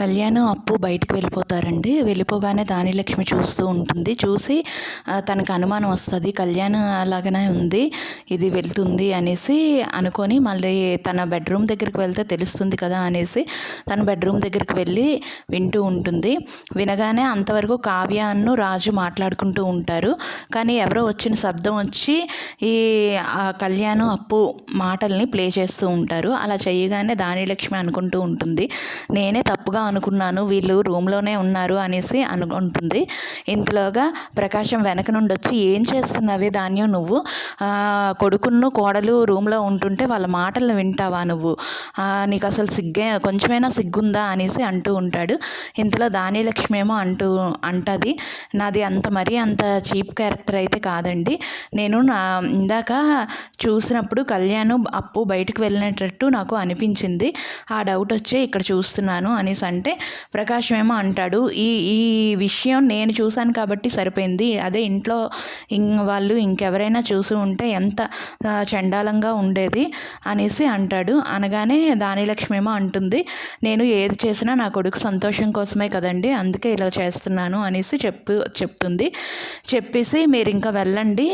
కళ్యాణ్ అప్పు బయటికి వెళ్ళిపోతారండి. వెళ్ళిపోగానే దానిలక్ష్మి చూస్తూ ఉంటుంది. చూసి తనకు అనుమానం వస్తుంది. కళ్యాణ్ అలాగనే ఉంది. ఇది వెళ్తుంది అనేసి అనుకొని మళ్ళీ తన బెడ్రూమ్ దగ్గరికి వెళ్తే తెలుస్తుంది కదా అనేసి తన బెడ్రూమ్ దగ్గరికి వెళ్ళి వింటూ ఉంటుంది. వినగానే అంతవరకు కావ్య అన్ను రాజు మాట్లాడుకుంటూ ఉంటారు. కానీ ఎవరో వచ్చిన శబ్దం వచ్చి ఈ ఆ కళ్యాణ్ అప్పు మాటల్ని ప్లే చేస్తూ ఉంటారు. అలా చేయగానే దానిలక్ష్మి అనుకుంటూ ఉంటుంది. నేనే తప్పుగా అనుకున్నాను వీళ్ళు రూమ్లోనే ఉన్నారు అనేసి అనుకుంటుంది. ఇంతలోగా ప్రకాశం వెనక నుండి వచ్చి ఏం చేస్తున్నావే ధాన్యం నువ్వు? కొడుకును కోడలు రూమ్లో ఉంటుంటే వాళ్ళ మాటలు వింటావా నువ్వు? నీకు అసలు సిగ్గే కొంచెమైనా సిగ్గుందా? అనేసి అంటూ ఉంటాడు. ఇంతలో దానిలక్ష్మి ఏమో అంటూ అంటది నాది అంత మరీ అంత చీప్ క్యారెక్టర్ అయితే కాదండి. నేను నా ఇందాక చూసినప్పుడు కళ్యాణ్ అప్పు బయటకు వెళ్ళినట్టు నాకు అనిపించింది. ఆ డౌట్ వచ్చే ఇక్కడ చూస్తున్నాను అనేసి అంటే ప్రకాశం ఏమో అంటాడు. ఈ ఈ విషయం నేను చూశాను కాబట్టి సరిపోయింది. అదే ఇంట్లో ఇం వాళ్ళు ఇంకెవరైనా చూసి ఉంటే ఎంత చండాలంగా ఉండేది అనేసి అంటాడు. అనగానే దానిలక్ష్మి ఏమో అంటుంది నేను ఏది చేసినా నా కొడుకు సంతోషం కోసమే కదండి అందుకే ఇలా చేస్తున్నాను అనేసి చెప్పు చెప్తుంది. చెప్పేసి మీరు ఇంకా వెళ్ళండి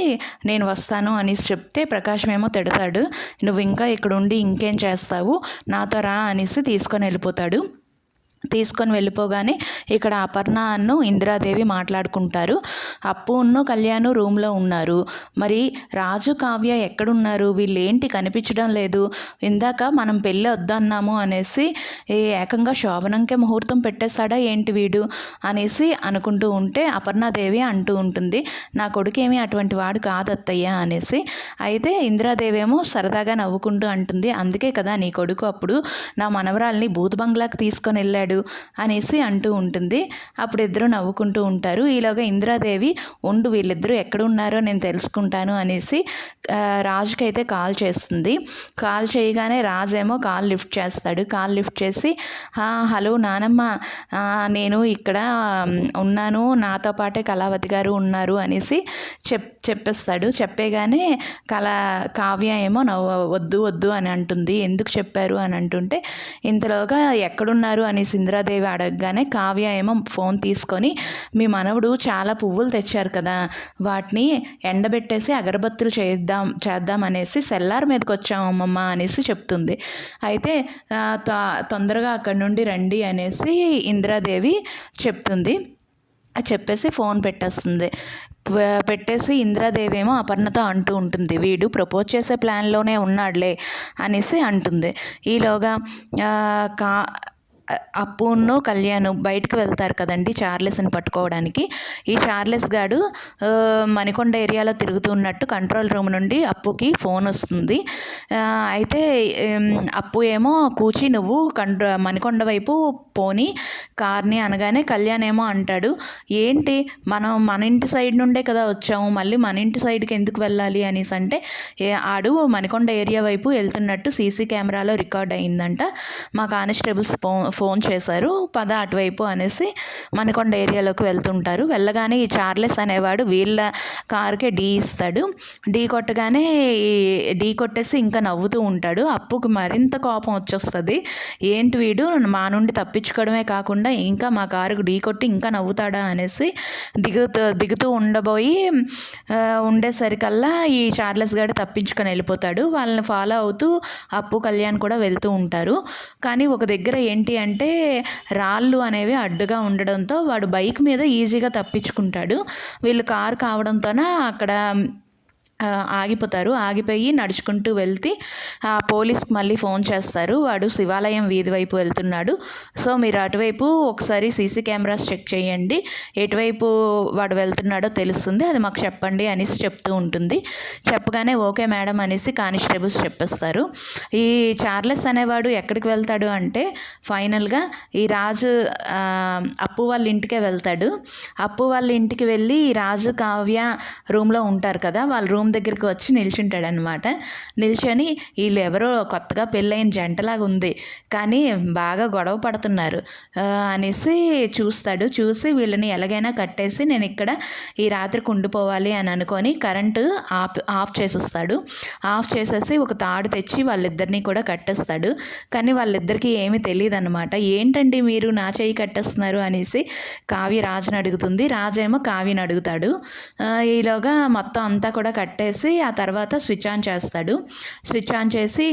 నేను వస్తాను అనేసి చెప్తే ప్రకాశం ఏమో తిడతాడు. నువ్వు ఇంకా ఇక్కడ ఉండి ఇంకేం చేస్తావు? నాతో రా అనేసి తీసుకొని వెళ్ళిపోతాడు. తీసుకొని వెళ్ళిపోగానే ఇక్కడ అపర్ణ అన్ను ఇందిరాదేవి మాట్లాడుకుంటారు. అప్పును కళ్యాణ్ రూమ్లో ఉన్నారు. మరి రాజు కావ్య ఎక్కడున్నారు? వీళ్ళు ఏంటి కనిపించడం లేదు? ఇందాక మనం పెళ్ళి వద్దన్నాము అనేసి ఏ ఏకంగా శోభనంకే ముహూర్తం పెట్టేశాడా ఏంటి వీడు? అనేసి అనుకుంటూ ఉంటే అపర్ణాదేవి అంటూ ఉంటుంది. నా కొడుకు అటువంటి వాడు కాదు అత్తయ్య అనేసి. అయితే ఇందిరాదేవి ఏమో సరదాగా నవ్వుకుంటూ అంటుంది. అందుకే కదా నీ కొడుకు అప్పుడు నా మనవరాల్ని బూత్ బంగ్లాకి తీసుకొని వెళ్ళాడు. అనేసి అంటూ ఉంటుంది. అప్పుడు ఇద్దరు నవ్వుకుంటూ ఉంటారు. ఈలోగా ఇందిరాదేవి ఉండు వీళ్ళిద్దరూ ఎక్కడ ఉన్నారో నేను తెలుసుకుంటాను అనేసి రాజుకైతే కాల్ చేస్తుంది. కాల్ చేయగానే రాజు ఏమో కాల్ లిఫ్ట్ చేస్తాడు. కాల్ లిఫ్ట్ చేసి హలో నానమ్మ నేను ఇక్కడ ఉన్నాను. నాతో పాటే కళావతి గారు ఉన్నారు అనేసి చెప్ చెప్పేస్తాడు. చెప్పేగానే కళ కావ్య ఏమో నవ్వు వద్దు వద్దు అని అంటుంది. ఎందుకు చెప్పారు అని అంటుంటే ఇంతలోగా ఎక్కడున్నారు అనేసి ఇందిరాదేవి అడగగానే కావ్య ఏమో ఫోన్ తీసుకొని మీ మనవడు చాలా పువ్వులు తెచ్చారు కదా వాటిని ఎండబెట్టేసి అగరబత్తులు చేద్దాం చేద్దాం అనేసి సెల్లార్ మీదకి వచ్చాము అమ్మమ్మ అనేసి చెప్తుంది. అయితే తొందరగా అక్కడి నుండి రండి అనేసి ఇందిరాదేవి చెప్తుంది. చెప్పేసి ఫోన్ పెట్టేస్తుంది. పెట్టేసి ఇందిరాదేవి ఏమో అపర్ణతో అంటూ ఉంటుంది. వీడు ప్రపోజ్ చేసే ప్లాన్లోనే ఉన్నాడులే అనేసి అంటుంది. ఈలోగా కా అప్పును కళ్యాణ్ బయటకు వెళ్తారు కదండి చార్లెస్ని పట్టుకోవడానికి. ఈ చార్లెస్ గాడు మణికొండ ఏరియాలో తిరుగుతున్నట్టు కంట్రోల్ రూమ్ నుండి అప్పుకి ఫోన్ వస్తుంది. అయితే అప్పు ఏమో కూచి నువ్వు కంట్రో మణికొండ వైపు పోని కార్ని అనగానే కళ్యాణ్ ఏమో అంటాడు ఏంటి మనం మన ఇంటి సైడ్ నుండే కదా వచ్చాము మళ్ళీ మన ఇంటి సైడ్కి ఎందుకు వెళ్ళాలి? అనేసి అంటే ఆడు మణికొండ ఏరియా వైపు వెళ్తున్నట్టు సీసీ కెమెరాలో రికార్డ్ అయిందంట మా కానిస్టేబుల్స్ ఫోన్ ఫోన్ చేశారు పద అటువైపు అనేసి మనకొండ ఏరియాలోకి వెళ్తుంటారు. వెళ్ళగానే ఈ చార్లెస్ అనేవాడు వీళ్ళ కారుకే ఢీ ఇస్తాడు. ఢీ కొట్టగానే డీ ఢీ కొట్టేసి ఇంకా నవ్వుతూ ఉంటాడు. అప్పుకి మరింత కోపం వచ్చేస్తుంది. ఏంటి వీడు? మా నుండి తప్పించుకోవడమే కాకుండా ఇంకా మా కారుకు ఢీ కొట్టి ఇంకా నవ్వుతాడా? అనేసి దిగుతూ దిగుతూ ఉండబోయి ఉండేసరికల్లా ఈ చార్లెస్ గారు తప్పించుకొని వెళ్ళిపోతాడు. వాళ్ళని ఫాలో అవుతూ అప్పు కళ్యాణ్ కూడా వెళ్తూ ఉంటారు. కానీ ఒక దగ్గర ఏంటి అంటే రాళ్ళు అనేవి అడ్డుగా ఉండడంతో వాడు బైక్ మీద ఈజీగా తప్పించుకుంటాడు. వీళ్ళు కారు కావడంతోన అక్కడ ఆగిపోతారు. ఆగిపోయి నడుచుకుంటూ వెళ్తే ఆ పోలీస్కి మళ్ళీ ఫోన్ చేస్తారు. వాడు శివాలయం వీధి వైపు వెళ్తున్నాడు. సో మీరు అటువైపు ఒకసారి సీసీ కెమెరాస్ చెక్ చేయండి. ఎటువైపు వాడు వెళ్తున్నాడో తెలుస్తుంది. అది మాకు చెప్పండి అనేసి చెప్తూ ఉంటుంది. చెప్పగానే ఓకే మేడం అనేసి కానిస్టేబుల్స్ చెప్పేస్తారు. ఈ చార్లెస్ అనేవాడు ఎక్కడికి వెళ్తాడు అంటే ఫైనల్గా ఈ రాజు అప్పు వాళ్ళ ఇంటికే వెళ్తాడు. అప్పు వాళ్ళ ఇంటికి వెళ్ళి ఈ రాజు కావ్య రూమ్లో ఉంటారు కదా వాళ్ళ రూమ్ రూమ్ దగ్గరికి వచ్చి నిల్చుంటాడు అనమాట నిల్చొని వీళ్ళు ఎవరో కొత్తగా పెళ్ళైన జంటలాగా ఉంది. కానీ బాగా గొడవ పడుతున్నారు. అనేసి చూస్తాడు. చూసి వీళ్ళని ఎలాగైనా కట్టేసి నేను ఇక్కడ ఈ రాత్రికి ఉండిపోవాలి అని అనుకొని కరెంటు ఆఫ్ ఆఫ్ చేసేస్తాడు. ఆఫ్ చేసేసి ఒక తాడు తెచ్చి వాళ్ళిద్దరిని కూడా కట్టేస్తాడు. కానీ వాళ్ళిద్దరికీ ఏమీ తెలియదు అనమాట ఏంటండి మీరు నా చేయి కట్టేస్తున్నారు? అనేసి కావ్య రాజుని అడుగుతుంది. రాజు ఏమో కావ్యని అడుగుతాడు. ఈలోగా మొత్తం అంతా కూడా కట్టేసి ఆ తర్వాత స్విచ్ ఆన్ చేస్తాడు. స్విచ్ ఆన్ చేసి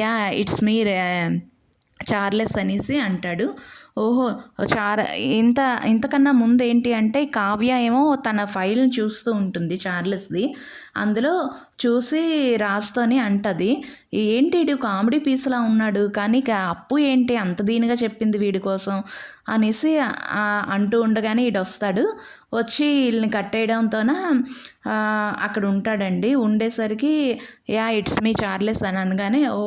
యా ఇట్స్ మీ చార్లెస్ అనేసి అంటాడు. ఓహో చార్ ఇంత ఇంతకన్నా ముందు ఏంటి అంటే కావ్య ఏమో తన ఫైల్ని చూస్తూ ఉంటుంది చార్లెస్ది. అందులో చూసి రాజుతోని అంటది ఏంటి వీడు కామెడీ పీస్లా ఉన్నాడు కానీ అప్పు ఏంటి? అంత దీనిగా చెప్పింది వీడి కోసం అనేసి అంటూ ఉండగానే వీడు వస్తాడు వచ్చి వీళ్ళని కట్టేయడంతోన అక్కడ ఉంటాడండి. ఉండేసరికి యా ఇట్స్ మీ చార్లెస్ అని అనగానే ఓ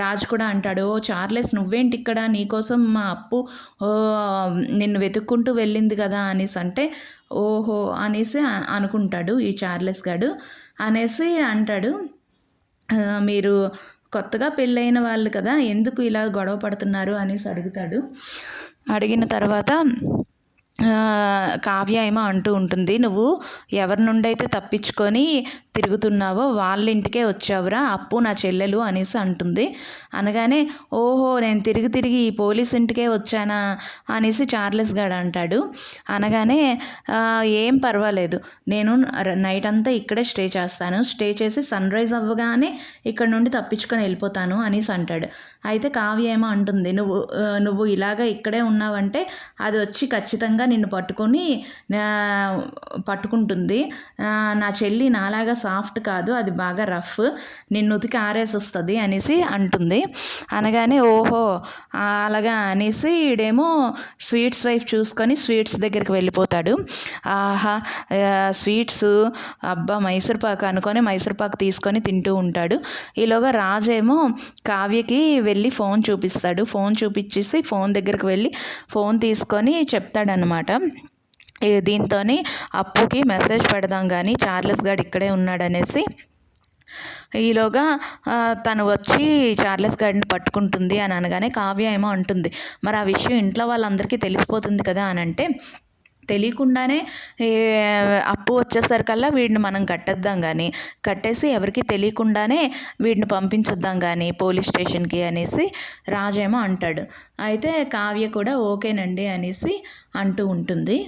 రాజు కూడా అంటాడు ఓ చార్లెస్ నువ్వేంటి ఇక్కడ? నీకోసం మా అప్పు ఓ నిన్ను వెతుక్కుంటూ వెళ్ళింది కదా అనేసి అంటే ఓహో అనేసి అనుకుంటాడు ఈ చార్లెస్ గాడు. అనేసి అంటాడు. మీరు కొత్తగా పెళ్ళైన వాళ్ళు కదా ఎందుకు ఇలా గొడవ పడుతున్నారు అనేసి అడుగుతాడు. అడిగిన తర్వాత కావ్య ఏమో అంటూ ఉంటుంది. నువ్వు ఎవరి నుండి అయితే తప్పించుకొని తిరుగుతున్నావో వాళ్ళ ఇంటికే వచ్చావురా అప్పు నా చెల్లెలు అనేసి అంటుంది. అనగానే ఓహో నేను తిరిగి తిరిగి ఈ పోలీస్ ఇంటికే వచ్చానా అనేసి చార్లెస్ గాడు అంటాడు. అనగానే ఏం పర్వాలేదు. నేను నైట్ అంతా ఇక్కడే స్టే చేస్తాను. స్టే చేసి సన్ రైజ్ అవ్వగానే ఇక్కడ నుండి తప్పించుకొని వెళ్ళిపోతాను అనేసి అంటాడు. అయితే కావ్య ఏమో అంటుంది నువ్వు నువ్వు ఇలాగ ఇక్కడే ఉన్నావంటే అది వచ్చి ఖచ్చితంగా నిన్ను పట్టుకొని పట్టుకుంటుంది. నా చెల్లి నాలాగా సాఫ్ట్ కాదు అది బాగా రఫ్. నిన్ను ఉతికి ఆరేసొస్తుంది అనేసి అంటుంది. అనగానే ఓహో అలాగా అనేసి ఈడేమో స్వీట్స్ వైఫ్ చూసుకొని స్వీట్స్ దగ్గరికి వెళ్ళిపోతాడు. ఆహా స్వీట్స్ అబ్బా మైసూర్ పాక్ అనుకొని మైసూర్పాకు తీసుకొని తింటూ ఉంటాడు. ఈలోగా రాజేమో కావ్యకి వెళ్ళి ఫోన్ చూపిస్తాడు. ఫోన్ చూపించేసి ఫోన్ దగ్గరికి వెళ్ళి ఫోన్ తీసుకొని చెప్తాడనమాట దీంతో అప్పుకి మెసేజ్ పెడదాం కానీ చార్లెస్ గారు ఇక్కడే ఉన్నాడనేసి ఈలోగా తను వచ్చి చార్లెస్ గార్డ్ని పట్టుకుంటుంది అని అనగానే కావ్య ఏమో అంటుంది. మరి ఆ విషయం ఇంట్లో వాళ్ళందరికీ తెలిసిపోతుంది కదా అని అంటే తెలియకుండానే అప్పు వచ్చేసరికల్లా వీడిని మనం కట్టేద్దాం కానీ కట్టేసి ఎవరికి తెలియకుండానే వీడిని పంపించొద్దాం కానీ పోలీస్ స్టేషన్కి అనేసి రాజేమో అంటాడు. అయితే కావ్య కూడా ఓకేనండి అనేసి అంటూ ఉంటుంది.